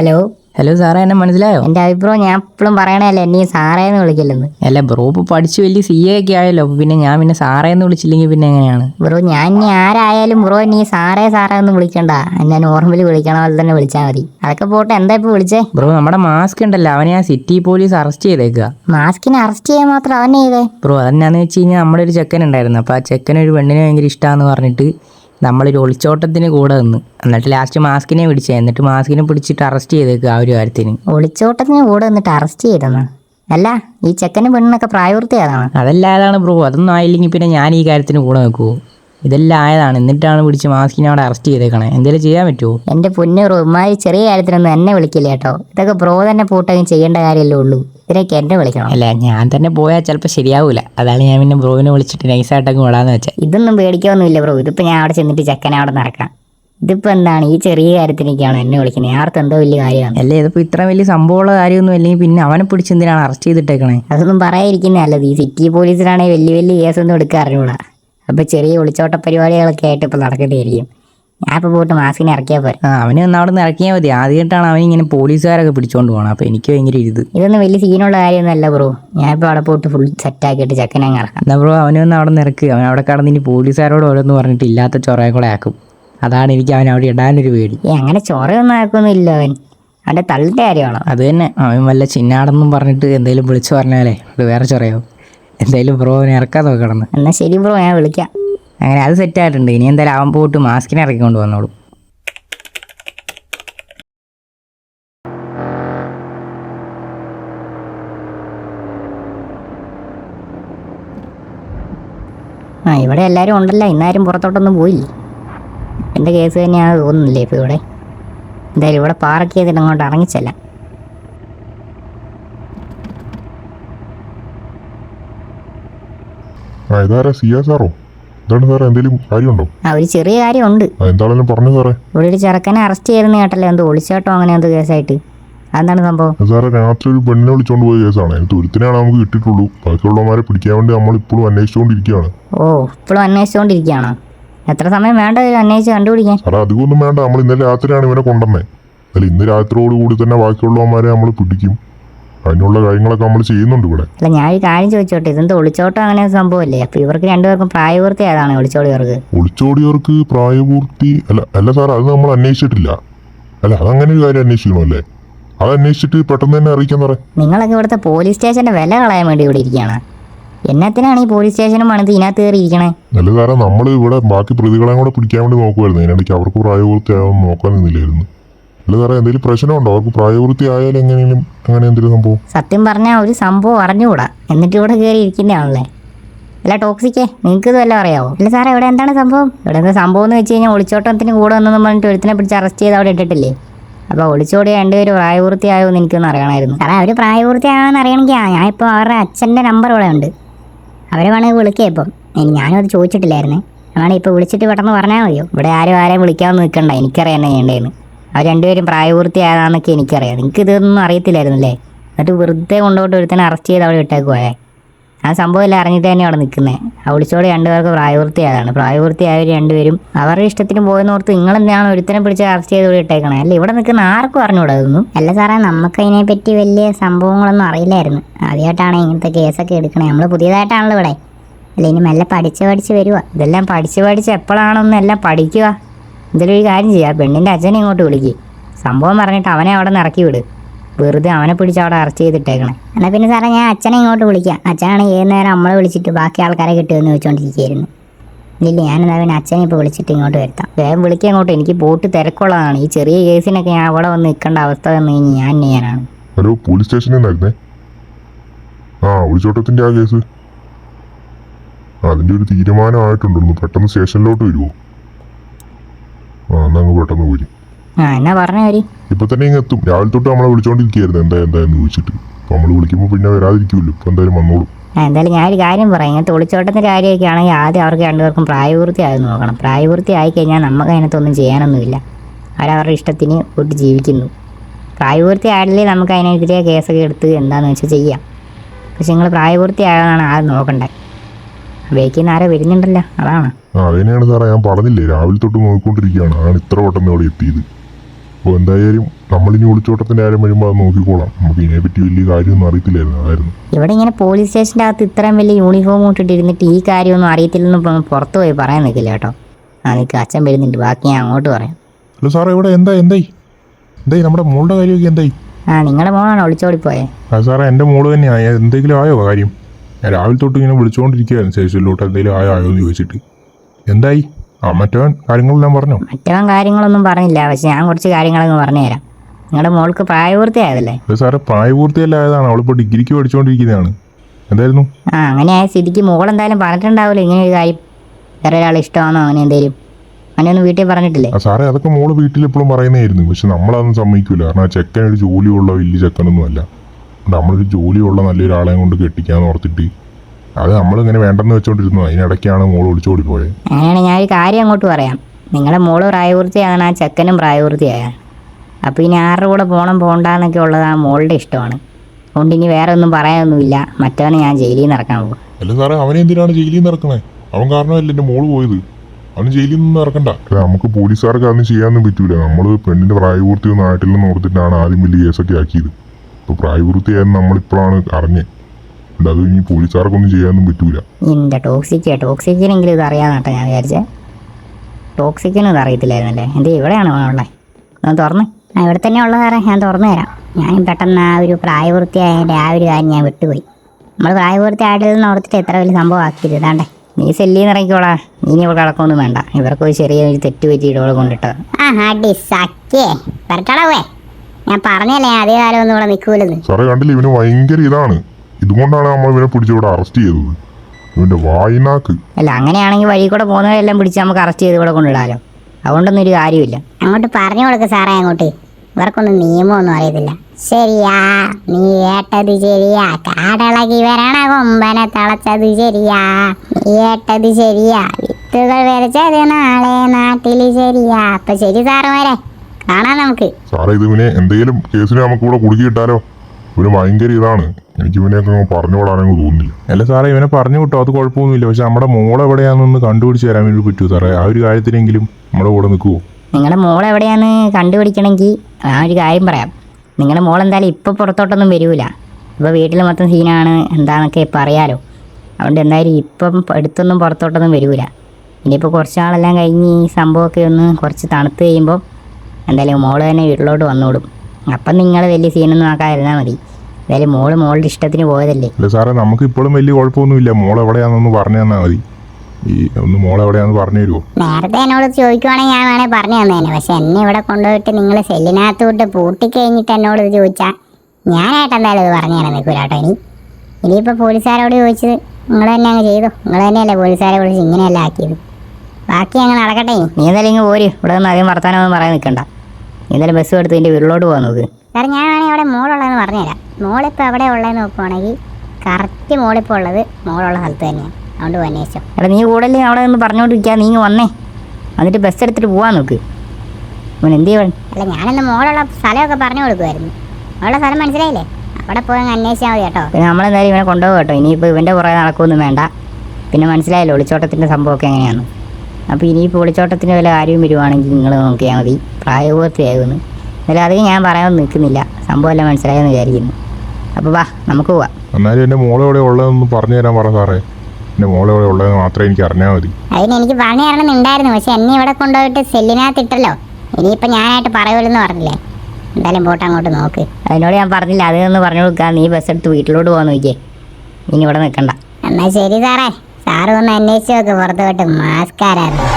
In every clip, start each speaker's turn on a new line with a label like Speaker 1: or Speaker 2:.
Speaker 1: Hello
Speaker 2: hello സാറേ എന്നെ മനസ്സിലായോ?
Speaker 1: എന്റെ അഭിപ്രായം ഞാൻ എപ്പോഴും പറയണല്ലേ എന്നെ ഈ സാറേന്ന് വിളിക്കില്ലെന്ന്.
Speaker 2: അല്ല ബ്രോ ഇപ്പോൾ പഠിച്ച് വലിയ സി എ ഒക്കെ ആയല്ലോ പിന്നെ ഞാൻ പിന്നെ സാറേ എന്ന് വിളിച്ചില്ലെങ്കിൽ പിന്നെ എങ്ങനെയാണ്?
Speaker 1: ബ്രോ ഞാൻ ഇനി ആരായാലും ബ്രോ നീ സാറേ സാറേ ഒന്നും വിളിക്കണ്ട. എന്നെ നോർമലി വിളിക്കണ പോലെ തന്നെ വിളിച്ചാൽ മതി. അതൊക്കെ പോട്ടെ എന്താ ഇപ്പോൾ വിളിച്ചേ?
Speaker 2: ബ്രോ നമ്മുടെ മാസ്ക് ഉണ്ടല്ലോ അവനെ ആ സിറ്റി പോലീസ് അറസ്റ്റ് ചെയ്തേക്കുക
Speaker 1: മാസ്കിനെ അറസ്റ്റ് ചെയ്യാൻ മാത്രം അവനെ ചെയ്തേ?
Speaker 2: ബ്രോ അതെന്നാന്ന് വെച്ച് കഴിഞ്ഞാൽ നമ്മുടെ ഒരു ചെക്കൻ ഉണ്ടായിരുന്നു അപ്പോൾ ആ ചെക്കൻ ഒരു പെണ്ണിനെ ഭയങ്കര ഇഷ്ടമാണെന്ന് പറഞ്ഞിട്ട് നമ്മളൊരു ഒളിച്ചോട്ടത്തിന് കൂടെ നിന്ന്. എന്നിട്ട് ലാസ്റ്റ് മാസ്കിനെ പിടിച്ചേ. എന്നിട്ട് മാസ്കിനെ പിടിച്ചിട്ട് അറസ്റ്റ് ചെയ്തേക്കുക ആ ഒരു കാര്യത്തിന്.
Speaker 1: ഒളിച്ചോട്ടത്തിന് കൂടെ വന്നിട്ട് അറസ്റ്റ് ചെയ്തെന്ന്? അല്ല ഈ ചെക്കനും പെണ്ണിനൊക്കെ പ്രായപൂർത്തിയാതാണ്
Speaker 2: അതല്ലാതാണ് ബ്രോ അതൊന്നും ആയില്ലെങ്കിൽ പിന്നെ ഞാൻ ഈ കാര്യത്തിന് കൂടെ നിൽക്കുമോ ഇതെല്ലാം ആയതാണ്. എന്നിട്ടാണ് പിടിച്ച് മാസ്കിനെ അവിടെ അറസ്റ്റ് ചെയ്തേക്കണേ. എന്തെങ്കിലും ചെയ്യാൻ പറ്റുമോ
Speaker 1: എന്റെ പൊന്നു ബ്രോ ഇമാതിരി ചെറിയ കാര്യത്തിനൊന്നും എന്നെ വിളിക്കില്ല കേട്ടോ. ഇതൊക്കെ ബ്രോ തന്നെ പൂട്ടുകയും ചെയ്യേണ്ട കാര്യമല്ലേ ഉള്ളൂ. ഇതിനൊക്കെ എന്നെ വിളിക്കണം.
Speaker 2: അല്ല ഞാൻ തന്നെ പോയാൽ ചിലപ്പോൾ ശരിയാവൂല. അതാണ് ഞാൻ പിന്നെ ബ്രോവിനെ വിളിച്ചിട്ട് നൈസായിട്ടൊക്കെ വിടാന്ന് വെച്ചാൽ
Speaker 1: ഇതൊന്നും പേടിക്കൊന്നുമില്ല ബ്രോ. ഇതിപ്പോൾ ഞാൻ അവിടെ ചെന്നിട്ട് ചെക്കനെ അവിടെ നടക്കാം. ഇതിപ്പോൾ എന്താണ്? ഈ ചെറിയ കാര്യത്തിനൊക്കെയാണ് എന്നെ വിളിക്കുന്നത് ആർക്ക് എന്തോ വലിയ കാര്യമാണ്.
Speaker 2: അല്ലേ ഇതിപ്പോൾ ഇത്ര വലിയ സംഭവമുള്ള കാര്യമൊന്നും അല്ലെങ്കിൽ പിന്നെ അവനെ പിടിച്ച് എന്തിനാണ് അറസ്റ്റ് ചെയ്തിട്ടേക്കണേ?
Speaker 1: അതൊന്നും പറയാതിരിക്കുന്നതല്ലത് ഈ സിറ്റി പോലീസിലാണെങ്കിൽ വലിയ വലിയ കേസൊന്നും എടുക്കാറില്ല. അപ്പോൾ ചെറിയ ഒളിച്ചോട്ട പരിപാടികളൊക്കെ ആയിട്ട് ഇപ്പോൾ നടക്കേണ്ടിയിരിക്കും ഞാൻ ഇപ്പൊ പോയിട്ട് മാസ്കിനെ ഇറക്കിയാൽ പോരെ.
Speaker 2: ആ അവനെ ഒന്ന് അവിടെ നിന്ന് ഇറക്കിയാൽ മതി. ആദ്യമായിട്ടാണ് അവൻ ഇങ്ങനെ പോലീസുകാരൊക്കെ പിടിച്ചോണ്ട് പോകണം അപ്പൊ എനിക്ക് ഭയങ്കര ഇത്.
Speaker 1: ഇതൊന്നും വലിയ സീനുള്ള കാര്യമൊന്നുമല്ല ബ്രോ. ഞാൻ ഇപ്പൊ അവിടെ പോയിട്ട് ഫുൾ സെറ്റാക്കിയിട്ട് ചെക്കനെ അങ്ങ് ഇറക്കാം.
Speaker 2: എന്നാ ബ്രോ അവനെ ഒന്ന് അവിടെ നിന്ന് ഇറക്കുക അവൻ അവിടെ കടന്ന് ഇനി പോലീസുകാരോട് ഓരോന്ന് പറഞ്ഞിട്ട് ഇല്ലാത്ത ചൊറയെ കൂടെ ആക്കും. അതാണ് എനിക്ക് അവൻ അവിടെ ഇടാനൊരു പേടി.
Speaker 1: ഏ അങ്ങനെ ചൊറയൊന്നും ആക്കൊന്നും ഇല്ല അവൻ. അവന്റെ തള്ളിന്റെ കാര്യമാണോ?
Speaker 2: അത് തന്നെ. അവൻ വല്ല ചിന്നാടെന്നും പറഞ്ഞിട്ട് എന്തെങ്കിലും വിളിച്ചു പറഞ്ഞാലേ അത് വേറെ ചൊറയോ എന്തായാലും ബ്രോ അവനെ ഇറക്കാൻ നോക്കണം
Speaker 1: എന്നാ ശരി ബ്രോ ഞാൻ വിളിക്കാം.
Speaker 2: അങ്ങനെ അത് സെറ്റായിട്ടുണ്ട് ഇനി എന്തായാലും അവൻ പോയിട്ട് മാസ്കിനെ ഇറക്കിക്കൊണ്ട് വന്നോളൂ
Speaker 1: ആ ഇവിടെ എല്ലാവരും ഉണ്ടല്ല. ഇന്നാരും പുറത്തോട്ടൊന്നും പോയില്ലേ? എന്റെ കേസ് തന്നെയാണ് തോന്നുന്നില്ലേ ഇപ്പോൾ ഇവിടെ? എന്തായാലും ഇവിടെ പാർക്ക് ചെയ്തിട്ട് അങ്ങോട്ട് ഇറങ്ങിച്ചല്ല.
Speaker 3: ഇതാരാ സിയാ സാറോ? എന്താണ് സാറേ എന്തെങ്കിലും കാര്യമുണ്ടോ?
Speaker 1: ആ ഒരു ചെറിയ കാര്യമുണ്ട്.
Speaker 3: ആ എന്താണെങ്കിലും പറഞ്ഞു സാറേ.
Speaker 1: ഇവിടെ ഒരു ചെറുക്കനെ അറസ്റ്റ് ചെയ്യുന്ന കേട്ടല്ലോ എന്തോ ഒളിച്ചോട്ടോ അങ്ങനെ എന്തോ കേസായിട്ട്. അതെന്താണ് സംഭവം?
Speaker 3: അത് സാറേ രാത്രി ഒരു പെണ്ണിനെ വിളിച്ചോണ്ട് പോയ കേസാണ്. അതിന് തുരുത്തിനാണ് നമുക്ക് കിട്ടിയിട്ടുള്ളൂ. ബാക്കിയുള്ളവന്മാരെ പിടിക്കാൻ വേണ്ടി നമ്മൾ ഇപ്പോഴും അന്വേഷിച്ചുകൊണ്ടിരിക്കുകയാണ്.
Speaker 1: ഓ ഇപ്പോഴും അന്വേഷിച്ചുകൊണ്ടിരിക്കുകയാണോ? എത്ര സമയം വേണ്ട ഇത് അന്വേഷിച്ച് കണ്ടുപിടിക്കാൻ?
Speaker 3: സാറേ അധികമൊന്നും വേണ്ട. നമ്മൾ ഇന്നലെ രാത്രിയാണ് ഇവനെ കൊണ്ടുവന്നേ. എന്നാലും ഇന്ന് രാത്രിയോടുകൂടി തന്നെ ബാക്കിയുള്ളവന്മാരെ നമ്മൾ പിടിക്കും. അതിനുള്ള കാര്യങ്ങളൊക്കെ നമ്മൾ ചെയ്യുന്നുണ്ട് ഇവിടെ.
Speaker 1: അല്ല ഞാൻ ഈ കാര്യം ചോദിച്ചോട്ടെ? ഇതെന്താ ഒളിച്ചോട്ടം അങ്ങനെ ഒരു സംഭവമല്ലേ? അപ്പൊ ഇവർക്ക് രണ്ടുപേർക്കും പ്രായപൂർത്തി ഏതാണ് ഒളിച്ചോടിയവർക്ക്?
Speaker 3: ഒളിച്ചോടിയവർക്ക് പ്രായപൂർത്തി അല്ല അല്ല സാർ അത് നമ്മൾ അന്വേഷിച്ചിട്ടില്ല. അല്ല അതങ്ങനെ ഒരു കാര്യം അന്വേഷിക്കണമല്ലേ? അത് അന്വേഷിച്ചിട്ട് പെട്ടെന്ന് തന്നെ അറിയിക്കാൻ പറ.
Speaker 1: നിങ്ങളൊക്കെ ഇവിടുത്തെ പോലീസ് സ്റ്റേഷന്റെ വില കളയാൻ വേണ്ടി ഇവിടെ ഇരിക്കുകയാണ്. എന്നത്തിനാണ് ഈ പോലീസ് സ്റ്റേഷനും പണിത് ഇതിനകത്ത് കയറി ഇരിക്കണേ?
Speaker 3: നല്ല സാറേ നമ്മൾ ഇവിടെ ബാക്കി പ്രതികളെ കൂടെ പിടിക്കാൻ വേണ്ടി നോക്കുമായിരുന്നു അതിനിടയ്ക്ക് അവർക്ക് പ്രായപൂർത്തിയാകാൻ നോക്കാൻ നിന്നില്ലായിരുന്നു. അല്ല സാറേ എന്തെങ്കിലും പ്രശ്നമുണ്ടോ? അവർക്ക് പ്രായപൂർത്തി ആയാലും എങ്ങനെയും അങ്ങനെ എന്തെങ്കിലും സംഭവം?
Speaker 1: സത്യം പറഞ്ഞാൽ ഒരു സംഭവം അറിഞ്ഞുകൂടാ. എന്നിട്ട് ഇവിടെ കയറി ഇരിക്കുന്നതാണല്ലേ അല്ല ടോക്സിക്കേ നിങ്ങൾക്ക് ഇത് വല്ലതും അറിയാവോ? ഇല്ല സാറേ ഇവിടെ എന്താണ് സംഭവം? ഇവിടെ എന്താ സംഭവം എന്ന് വെച്ച് കഴിഞ്ഞാൽ ഒളിച്ചോട്ടത്തിന് കൂടെ വന്നെന്ന് പറഞ്ഞിട്ട് ഒരുത്തിനെ പിടിച്ച് അറസ്റ്റ് ചെയ്ത് അവിടെ ഇട്ടിട്ടില്ലേ? അപ്പോൾ ഒളിച്ചോടിയ രണ്ടുപേരും പ്രായപൂർത്തിയായോ എന്ന് എനിക്കൊന്ന് അറിയണമായിരുന്നു. സാറേ അവർ പ്രായപൂർത്തിയാണെന്ന് അറിയണമെങ്കിൽ ഞാൻ ഇപ്പോൾ അവരുടെ അച്ഛന്റെ നമ്പർ ഇവിടെ ഉണ്ട്. അവരെ വേണമെങ്കിൽ വിളിക്കുക ഇപ്പം. ഞാനും അത് ചോദിച്ചിട്ടില്ലായിരുന്നേ. വേണമെങ്കിൽ ഇപ്പോൾ വിളിച്ചിട്ട് പെട്ടെന്ന് പറഞ്ഞാൽ മതിയോ? ഇവിടെ ആരും ആരെയും വിളിക്കാമെന്ന് നിൽക്കണ്ട. എനിക്കറിയാൻ ചെയ്യേണ്ടതെന്ന്. അവർ രണ്ടുപേരും പ്രായപൂർത്തിയായതാണെന്നൊക്കെ എനിക്കറിയാം. നിങ്ങൾക്ക് ഇതൊന്നും അറിയത്തില്ലായിരുന്നല്ലേ? എന്നിട്ട് വെറുതെ കൊണ്ടുപോയിട്ട് ഒരുത്തനെ അറസ്റ്റ് ചെയ്ത് അവിടെ ഇട്ടേക്കുവായേ ആ സംഭവം അറിഞ്ഞിട്ട് തന്നെ അവിടെ നിൽക്കുന്നത് ആ വിളിച്ചോട് രണ്ടുപേർക്ക് പ്രായപൂർത്തിയായതാണ്. പ്രായപൂർത്തിയായവർ രണ്ടുപേരും അവരുടെ ഇഷ്ടത്തിന് പോയെന്നോർത്ത് നിങ്ങൾ എന്തിനാണ് ഒരുത്തനെ പിടിച്ച് അറസ്റ്റ് ചെയ്ത് ഇവിടെ ഇട്ടേക്കണേ? അല്ല ഇവിടെ നിൽക്കുന്ന ആർക്കും അറിഞ്ഞൂടാ ഇതൊന്നും? അല്ല സാറേ നമുക്ക് അതിനെപ്പറ്റി വലിയ സംഭവങ്ങളൊന്നും അറിയില്ലായിരുന്നു. ആദ്യമായിട്ടാണ് ഇങ്ങനത്തെ കേസൊക്കെ എടുക്കണേ. നമ്മൾ പുതിയതായിട്ടാണല്ലോ ഇവിടെ. അല്ല ഇനി മെല്ലെ പഠിച്ച് പഠിച്ച് വരുക ഇതെല്ലാം പഠിച്ച് പഠിച്ച് എപ്പോഴാണൊന്നും എല്ലാം പഠിക്കുക. എന്തെങ്കിലും ഒരു കാര്യം ചെയ്യുക പെണ്ണിന്റെ അച്ഛനെ ഇങ്ങോട്ട് വിളിക്കുക സംഭവം പറഞ്ഞിട്ട് അവനെ അവിടെ നിന്ന് ഇറക്കി വിട്. വെറുതെ അവനെ പിടിച്ച് അവിടെ അറസ്റ്റ് ചെയ്തിട്ടേക്കണേ. എന്നാൽ പിന്നെ സാറേ ഞാൻ അച്ഛനെ ഇങ്ങോട്ട് വിളിക്കാം. അച്ഛനാണ് ഏത് നേരം നമ്മളെ വിളിച്ചിട്ട് ബാക്കി ആൾക്കാരെ കിട്ടുമെന്ന് ചോദിച്ചുകൊണ്ടിരിക്കുകയായിരുന്നു ഇല്ല ഞാനെന്നാൽ പിന്നെ അച്ഛനെ ഇപ്പോൾ വിളിച്ചിട്ട് ഇങ്ങോട്ട് വരുത്താം. വേഗം വിളിക്കാൻ ഇങ്ങോട്ട് എനിക്ക് പോട്ട് തിരക്കുള്ളതാണ്. ഈ ചെറിയ കേസിനൊക്കെ ഞാൻ അവിടെ വന്ന് നിൽക്കേണ്ട അവസ്ഥ വന്നു കഴിഞ്ഞാൽ ഞാൻ ഞാനാണ്.
Speaker 3: ഹലോ പോലീസ് സ്റ്റേഷനിൽ ആ ഒളിച്ചോട്ടത്തിന്റെ ആ കേസ്. അതിന്റെ ഒരു തീരുമാനമായിട്ടുണ്ടൊന്ന് പെട്ടെന്ന് സ്റ്റേഷനിലോട്ട് വരുമോ ആ എന്നാ അങ്ങ് പെട്ടെന്ന് പോരി
Speaker 1: ആ എന്നാ പറഞ്ഞ
Speaker 3: ഇപ്പൊ തന്നെ ഇങ്ങ് എത്തും. രാവിലെ തൊട്ട് നമ്മളെ വിളിച്ചോണ്ടിരിക്കുകയായിരുന്നു. എന്താ എന്താന്ന് ചോദിച്ചിട്ട്. അപ്പൊ നമ്മൾ വിളിക്കുമ്പോൾ പിന്നെ വരാതിരിക്കുമല്ലോ. ഇപ്പൊ എന്തായാലും വന്നോളും.
Speaker 1: ആ, എന്തായാലും ഞാനൊരു കാര്യം പറയാം. ഇങ്ങനത്തെ ഒളിച്ചോട്ടത്തിന്റെ കാര്യമൊക്കെ ആണെങ്കിൽ ആദ്യം അവർക്ക് രണ്ടുപേർക്കും പ്രായപൂർത്തി ആയി നോക്കണം. പ്രായപൂർത്തി ആയി കഴിഞ്ഞാൽ നമുക്ക് അതിനകത്തൊന്നും ചെയ്യാനൊന്നുമില്ല. അവരവരുടെ ഇഷ്ടത്തിന് പോയിട്ട് ജീവിക്കുന്നു. പ്രായപൂർത്തി ആയിട്ടില്ലേ നമുക്ക് അതിനെതിരെ കേസൊക്കെ എടുത്ത് എന്താണെന്ന് വെച്ചാൽ ചെയ്യാം. പക്ഷെ നിങ്ങൾ പ്രായപൂർത്തി ആയതാണ് ആദ്യം നോക്കണ്ടേ. ആരോ വരുന്നുണ്ടല്ലോ? അതാണ്.
Speaker 3: ആ അതിനെയാണ് സാറേ ഞാൻ പറഞ്ഞില്ലേ രാവിലെ തൊട്ട് നോക്കിക്കൊണ്ടിരിക്കുകയാണ്. അതാണ് ഇത്ര വട്ടം ഇവിടെ എത്തിയത്. അപ്പോൾ എന്തായാലും നമ്മളിനി ഒളിച്ചോട്ടത്തിന്റെ ആരും വരുമ്പോൾ അത് നോക്കിക്കോളാം. നമുക്ക് ഇതിനെ പറ്റി വലിയ കാര്യമൊന്നും അറിയത്തില്ലായിരുന്നു അതായിരുന്നു.
Speaker 1: ഇവിടെ ഇങ്ങനെ പോലീസ് സ്റ്റേഷന്റെ അകത്ത് ഇത്രയും വലിയ യൂണിഫോം ഇട്ടിട്ട് ഇരുന്നിട്ട് ഈ കാര്യമൊന്നും അറിയത്തില്ലെന്ന് പുറത്ത് പോയി പറയാൻ നിൽക്കില്ല കേട്ടോ. ആ അച്ഛൻ വരുന്നുണ്ട്. ബാക്കി ഞാൻ അങ്ങോട്ട് പറയാം.
Speaker 3: ഹലോ സാറേ ഇവിടെ എന്താ എന്തായി? എന്തായി? നമ്മുടെ മോളുടെ കാര്യമൊക്കെ എന്തായി?
Speaker 1: ആ നിങ്ങളുടെ മോളാണ് ഒളിച്ചോടിപ്പോയേ?
Speaker 3: ആ സാറേ എന്റെ മോൾ തന്നെയാണ് എന്തെങ്കിലും ആയോ കാര്യം? ഞാൻ രാവിലെ തൊട്ട് ഇങ്ങനെ വിളിച്ചുകൊണ്ടിരിക്കുകയായിരുന്നു ശേഷിയിലോട്ട് എന്തെങ്കിലും ആയോ ആയോ എന്ന് ചോദിച്ചിട്ട്. എന്തായി? ആ മറ്റവൻ കാര്യങ്ങളെല്ലാം പറഞ്ഞോ?
Speaker 1: മറ്റവൻ കാര്യങ്ങളൊന്നും പറഞ്ഞില്ല. പക്ഷെ ഞാൻ കുറച്ച് കാര്യങ്ങളൊന്ന് പറഞ്ഞു തരാം നിങ്ങളുടെ മോൾക്ക് പ്രായപൂർത്തിയായതല്ലേ?
Speaker 3: സാറെ പ്രായപൂർത്തിയല്ലായതാണ് അവളിപ്പോൾ ഡിഗ്രിക്ക് പഠിച്ചുകൊണ്ടിരിക്കുന്നതാണ് എന്തായിരുന്നു?
Speaker 1: ആ അങ്ങനെ ആയ സ്ഥിതിക്ക് മോൾ എന്തായാലും പറഞ്ഞിട്ടുണ്ടാവില്ല ഇങ്ങനെ ഒരു കാര്യം വേറെ ഒരാൾ ഇഷ്ടമാണോ? അങ്ങനെ എന്തേലും? അങ്ങനെയൊന്നും വീട്ടിൽ പറഞ്ഞിട്ടില്ലേ?
Speaker 3: സാറേ അതൊക്കെ മോൾ വീട്ടിൽ എപ്പോഴും പറയുന്നതായിരുന്നു. പക്ഷെ നമ്മളതൊന്നും സമ്മതിക്കൂല. കാരണം ആ ചെക്കൻ ഒരു ജോലിയുള്ള വലിയ ചെക്കനൊന്നും അല്ല നമ്മളൊരു ജോലിയുള്ള നല്ലൊരാളെ കൊണ്ട് കെട്ടിക്കാന്ന് ഓർത്തിട്ട് അത് നമ്മളിങ്ങനെ വേണ്ടെന്ന് വെച്ചോണ്ടിരുന്നു. അതിനിടയ്ക്കാണ് മോൾ ഒളിച്ചോടി പോയത്
Speaker 1: അങ്ങനെ ഞാൻ ഒരു കാര്യം അങ്ങോട്ട് പറയാം. നിങ്ങളുടെ മോൾ പ്രായപൂർത്തിയാണ് ആ ചെക്കനും പ്രായപൂർത്തിയായ അപ്പോൾ ഇനി ആരുടെ കൂടെ പോകണം പോകണ്ടെന്നൊക്കെ ഉള്ളത് ആ മോളുടെ ഇഷ്ടമാണ്. അതുകൊണ്ട് ഇനി വേറെ ഒന്നും പറയാനൊന്നുമില്ല. മറ്റവനെ ഞാൻ ജയിലിൽ നിന്ന് ഇറക്കാൻ പോകും
Speaker 3: അല്ല സാറേ അവനെ എന്തിനാണ് ജയിലിൽ നിന്ന് ഇറക്കണേ? അവൻ കാരണമല്ല എന്റെ മോൾ പോയത്? അവന് ജയിലിൽ നിന്ന് ഇറക്കണ്ട. നമുക്ക് പോലീസുകാർക്ക് അതൊന്നും ചെയ്യാനൊന്നും പറ്റൂല. നമ്മൾ പെണ്ണിന്റെ പ്രായപൂർത്തി ഒന്നും ആയിട്ടില്ലെന്ന് ഓർത്തിട്ടാണ് ആദ്യം വലിയ കേസൊക്കെ ആക്കിയത്. ഇപ്പോൾ പ്രായപൂർത്തിയായിരുന്നു നമ്മളിപ്പോഴാണ് അറിഞ്ഞത് അതുകൊണ്ട് അത് ഇനി പോലീസുകാർക്കൊന്നും ചെയ്യാനൊന്നും പറ്റൂല.
Speaker 1: എന്റെ ടോക്സിക്ക് ടോക്സിക്കിനെങ്കിലും ഇത് അറിയാമെന്നാട്ടോ ഞാൻ വിചാരിച്ചേ. ടോക്സിക്കിനും ഇത് അറിയത്തില്ലായിരുന്നല്ലേ? എന്റെ ഇവിടെയാണ് ഉള്ളത് ഞാൻ തുറന്ന്. ആ ഇവിടെ തന്നെ ഉള്ള സാറേ ഞാൻ തുറന്നു തരാം. ഞാൻ പെട്ടെന്ന് ആ ഒരു പ്രായപൂർത്തിയായതിന്റെ ആ ഒരു കാര്യം ഞാൻ വിട്ടുപോയി. നമ്മൾ പ്രായപൂർത്തി ആയിട്ടില്ലെന്ന് ഓർത്തിട്ട് എത്ര വലിയ സംഭവം ആക്കിയത്. ഇതാണ്ടേ നീ സെല്ലിൽ നിന്ന് ഇറങ്ങിക്കോളാ. നീ ഇനി ഇവിടെ കിടക്കൊന്നും വേണ്ട. ഇവർക്ക് ഒരു ചെറിയൊരു തെറ്റ് പറ്റിയിട്ട് ഇവിടെ കൊണ്ടിട്ടത്. ആ അടി സക്കേ വരട്ടടവേ ഞാൻ പറഞ്ഞല്ലേ അതേ കാലം ഒന്നും ഇവിടെ നിൽക്കൂലെന്ന്.
Speaker 3: സാറേ കണ്ടില്ല ഇവന് ഭയങ്കര ഇതാണ്. ഇതുകൊണ്ടാണ് നമ്മൾ ഇവനെ പിടിച്ച് ഇവിടെ അറസ്റ്റ് ചെയ്തത്. ഇവന്റെ വായിനാക്ക്.
Speaker 1: അല്ല അങ്ങനെയാണെങ്കിൽ വഴി കൂടെ പോകുന്നവരെല്ലാം പിടിച്ച് നമുക്ക് അറസ്റ്റ് ചെയ്ത് ഇവിടെ കൊണ്ടിടാലോ അതുകൊണ്ടൊന്നും ഒരു കാര്യമില്ല അങ്ങോട്ട് പറഞ്ഞു കൊടുക്ക് സാറേ അങ്ങോട്ട്. ഇവർക്കൊന്നും നിയമമൊന്നും അറിയത്തില്ല. ശരിയാ നീ ഏട്ടത് ശരിയാ. കാടളകി വരണ കൊമ്പനെ തളച്ചത് ശരിയാ. നീ ഏട്ടത് ശരിയാ. വിത്തുകൾ വരച്ചത് നാളെ നാട്ടിൽ ശരിയാ. അപ്പൊ ശരി സാറുമാരെ കാണാം നമുക്ക്.
Speaker 3: സാറേ ഇത് ഇവനെ എന്തെങ്കിലും കേസിന് നമുക്ക് ഇവിടെ കുടുക്കിയിട്ടാലോ ഇവന് ഭയങ്കര ഇതാണ്. എനിക്ക് ഇവനെയൊക്കെ പറഞ്ഞു വിടാനങ്ങ് തോന്നുന്നില്ല. അല്ല സാറേ ഇവനെ പറഞ്ഞു വിട്ടോ? അത് കുഴപ്പമൊന്നുമില്ല. പക്ഷെ നമ്മുടെ മോളെ എവിടെയാണെന്ന് കണ്ടുപിടിച്ച് തരാൻ വേണ്ടി പറ്റുമോ സാറേ. ആ ഒരു കാര്യത്തിലെങ്കിലും നമ്മുടെ കൂടെ നിൽക്കുമോ
Speaker 1: നിങ്ങളുടെ മോൾ എവിടെയാന്ന് കണ്ടുപിടിക്കണമെങ്കിൽ ആ ഒരു കാര്യം പറയാം. നിങ്ങളുടെ മോൾ എന്തായാലും ഇപ്പോൾ പുറത്തോട്ടൊന്നും വരൂല. ഇപ്പോൾ വീട്ടിൽ മൊത്തം സീനാണ് എന്താണെന്നൊക്കെ ഇപ്പം അറിയാലോ അതുകൊണ്ട് എന്തായാലും ഇപ്പം എടുത്തൊന്നും പുറത്തോട്ടൊന്നും വരൂല. ഇനിയിപ്പോൾ കുറച്ച് നാളെല്ലാം കഴിഞ്ഞ് ഈ സംഭവമൊക്കെ ഒന്ന് കുറച്ച് തണുത്ത് കഴിയുമ്പോൾ എന്തായാലും മോൾ തന്നെ വീട്ടിലോട്ട് വന്നോടും. അപ്പം നിങ്ങൾ വലിയ സീനൊന്നും ആക്കാതിരുന്നാൽ മതി. എന്തായാലും മോൾ മോളുടെ ഇഷ്ടത്തിന് പോയതല്ലേ.
Speaker 3: അല്ല സാറേ നമുക്ക് ഇപ്പോഴും വലിയ കുഴപ്പമൊന്നുമില്ല. മോൾ എവിടെയാണെന്നൊന്ന് പറഞ്ഞു തന്നാൽ മതി. ഈ ഒന്ന് മോൾ എവിടെയാണെന്ന് പറഞ്ഞു തരുമോ
Speaker 4: നേരത്തെ എന്നോട് ചോദിക്കുവാണെങ്കിൽ ഞാൻ വേണേൽ പറഞ്ഞു തന്നേനെ. പക്ഷെ എന്നെ ഇവിടെ കൊണ്ടുപോയിട്ട് നിങ്ങൾ സെല്ലിനകത്ത് വിട്ട് പൂട്ടിക്കഴിഞ്ഞിട്ട് എന്നോട് ഇത് ചോദിച്ചാൽ ഞാനായിട്ട് എന്തായാലും ഇത് പറഞ്ഞു തരാൻ നിൽക്കൂലാട്ടോ ഇനി. ഇനിയിപ്പോൾ പോലീസുകാരോട് ചോദിച്ചത് നിങ്ങൾ തന്നെ അങ്ങ് ചെയ്തു? നിങ്ങൾ തന്നെയല്ലേ പോലീസുകാരെ വിളിച്ച് ഇങ്ങനെയല്ല ആക്കിയത്? ബാക്കി അങ്ങ് നടക്കട്ടെ.
Speaker 1: നീ എന്തായാലും ഇങ്ങ് പോര്. ഇവിടെ നിന്ന് അധികം വർത്താനമൊന്നും പറയാൻ നിൽക്കണ്ട. നീ എന്തായാലും ബസ് എടുത്ത് ഇതിന്റെ വീട്ടിലോട്ട് പോകാൻ നോക്ക്.
Speaker 4: സാർ ഞാൻ വേണമെങ്കിൽ അവിടെ മോളുള്ളതെന്ന് പറഞ്ഞുതരാം. മോളിപ്പോൾ എവിടെ ഉള്ളതെന്ന് നോക്കുവാണെങ്കിൽ കറക്റ്റ് മോളിപ്പോൾ ഉള്ളത് മോളുള്ള സ്ഥലത്ത് തന്നെയാണ്. അതുകൊണ്ട് പോയി അന്വേഷിച്ചോ.
Speaker 1: എടാ നീ കൂടല്ലേ? അവിടെ നിന്ന് പറഞ്ഞുകൊണ്ടിരിക്കുക നീ വന്നേ. എന്നിട്ട് ബസ് എടുത്തിട്ട് പോകാൻ നോക്ക്. അവൻ എന്ത് ചെയ്യണം
Speaker 4: അല്ല ഞാനിന്ന് മോളുള്ള സ്ഥലമൊക്കെ പറഞ്ഞു കൊടുക്കുമായിരുന്നു മോളുള്ള സ്ഥലം മനസ്സിലായില്ലേ? അവിടെ പോയി അന്വേഷിച്ചാൽ മതി കേട്ടോ.
Speaker 1: പിന്നെ നമ്മളെന്തായാലും ഇവനെ കൊണ്ടുപോകും കേട്ടോ. ഇനിയിപ്പോൾ ഇവന്റെ പുറകെ നടക്കുമൊന്നും വേണ്ട. പിന്നെ മനസ്സിലായല്ലോ ഒളിച്ചോട്ടത്തിന്റെ സംഭവമൊക്കെ എങ്ങനെയാണ് അപ്പോൾ ഇനിയിപ്പോൾ ഒളിച്ചോട്ടത്തിന് വല്ല കാര്യവും വരുവാണെങ്കിൽ നിങ്ങൾ നോക്കിയാൽ മതി. പ്രായപൂർത്തിയാകുമെന്ന് എന്നാലും അധികം ഞാൻ പറയാൻ നിൽക്കുന്നില്ല. സംഭവമല്ല മനസ്സിലായെന്ന് വിചാരിക്കുന്നു. അപ്പോൾ വാ നമുക്ക് പോവാം.
Speaker 3: എന്നാലും എന്റെ മോൾ അവിടെ ഉള്ളതെന്ന് പറഞ്ഞു തരാൻ പറ സാറേ. എന്റെ മോൾ അവിടെ ഉള്ളതെന്ന് മാത്രമേ എനിക്ക് അറിഞ്ഞാൽ മതി.
Speaker 4: അതിന് എനിക്ക് പറഞ്ഞു തരണമെന്നുണ്ടായിരുന്നു പക്ഷെ എന്നെ ഇവിടെ കൊണ്ടുപോയിട്ട് സെല്ലിനകത്ത് ഇട്ടല്ലോ. ഇനിയിപ്പോൾ ഞാനായിട്ട് പറയുമല്ലെന്ന് പറഞ്ഞില്ലേ. എന്തായാലും പോട്ട് അങ്ങോട്ട് നോക്ക്.
Speaker 1: അതിനോട് ഞാൻ പറഞ്ഞില്ല. അതൊന്ന് പറഞ്ഞു കൊടുക്കാം നീ ബസ് എടുത്ത് വീട്ടിലോട്ട് പോകാൻ നോക്കിയേ. ഇനി ഇവിടെ നിൽക്കണ്ട.
Speaker 4: എന്നാ ശരി സാറേ. സാറ് ഒന്ന് അന്വേഷിച്ച് നോക്ക് പുറത്തോട്ട് മാസ്കാരായിരുന്നു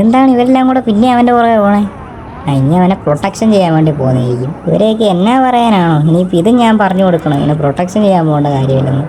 Speaker 1: എന്താണ് ഇവരെല്ലാം കൂടെ പിന്നെ അവന്റെ പുറകെ പോണേ? ഇനി അവനെ പ്രൊട്ടക്ഷൻ ചെയ്യാൻ വേണ്ടി പോകുന്നതായിരിക്കും ഇവരെയൊക്കെ എന്നാ പറയാനാണോ? ഇനിയിപ്പോൾ ഇത് ഞാൻ പറഞ്ഞു കൊടുക്കണം? ഇങ്ങനെ പ്രൊട്ടക്ഷൻ ചെയ്യാൻ പോകേണ്ട കാര്യമില്ലെന്ന്.